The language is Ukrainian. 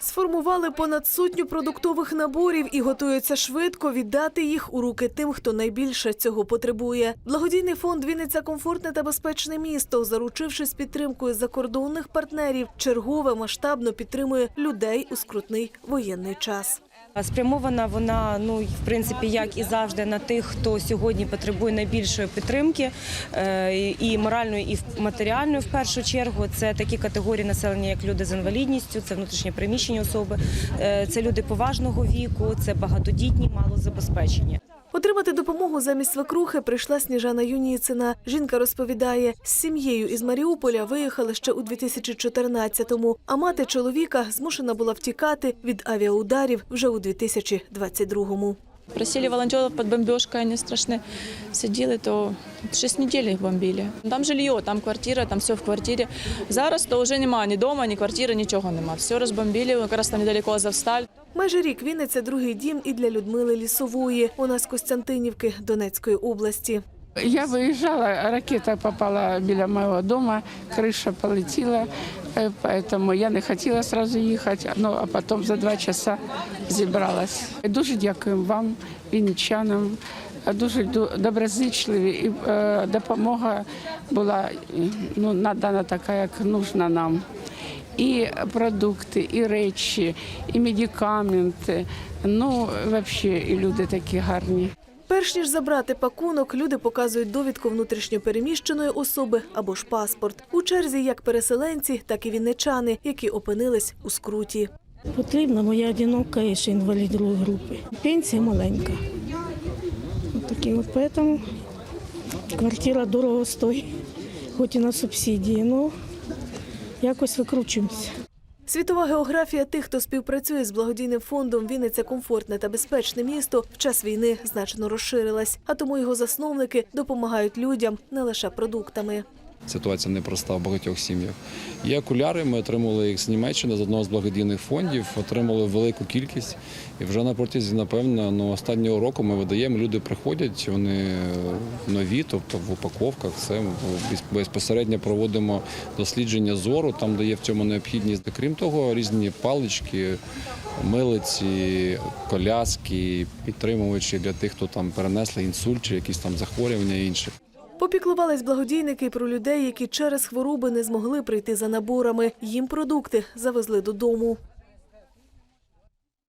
Сформували понад сотню продуктових наборів і готуються швидко віддати їх у руки тим, хто найбільше цього потребує. Благодійний фонд Вінниця комфортне та безпечне місто, заручившись підтримкою закордонних партнерів, чергове масштабно підтримує людей у скрутний воєнний час. Спрямована вона, ну в принципі, як і завжди, на тих, хто сьогодні потребує найбільшої підтримки е, і моральної, і матеріальної в першу чергу. Це такі категорії населення, як люди з інвалідністю, це внутрішні приміщення особи, е, це люди поважного віку, це багатодітні, малозабезпечені. Отримати допомогу замість свекрухи прийшла Сніжана Юніцина. Жінка розповідає, з сім'єю із Маріуполя виїхали ще у 2014-му, а мати чоловіка змушена була втікати від авіаударів вже у 2022-му. Просили волонтеров под бомбежкой, они страшны. Сидели, то 6 недель их бомбили. Там жилье, там квартира, там все в квартире. Зараз то вже нема ні дома, ні квартири, нічого нема. Все розбомбили, якраз там недалеко Азовсталь. Майже рік Вінниця – другий дім і для Людмили Лісової. Вона з Костянтинівки Донецької області. Я выезжала, ракета попала біля моего дома, крыша полетела, э, поэтому я не хотіла сразу їхати, ну, а потім за два часа зібралась. Дуже дякуємо вам, вінничанам, дуже ду- доброзичливі, і е, допомога була е, ну, надана така, як нужна нам. І продукти, і речі, і медикаменти. Ну, взагалі, і люди такі гарні. Перш ніж забрати пакунок, люди показують довідку внутрішньопереміщеної особи або ж паспорт. У черзі як переселенці, так і вінничани, які опинились у скруті. Потрібна моя одинока і ще інвалід другої групи. Пенсія маленька. От такі от поэтому квартира дорого стоїть, хоч і на субсидії, ну якось викручуємося. Світова географія тих, хто співпрацює з благодійним фондом Вінниця комфортне та безпечне місто в час війни значно розширилась, а тому його засновники допомагають людям не лише продуктами. Ситуація непроста в багатьох сім'ях. Є окуляри, ми отримали їх з Німеччини, з одного з благодійних фондів, отримали велику кількість. І вже на протязі, напевно, ну, останнього року ми видаємо, люди приходять, вони нові, тобто в упаковках. Це безпосередньо проводимо дослідження зору, там де є в цьому необхідність. Крім того, різні палички, милиці, коляски, підтримувачі для тих, хто там перенесли інсульт чи якісь там захворювання інші. Попіклувались благодійники про людей, які через хвороби не змогли прийти за наборами. Їм продукти завезли додому.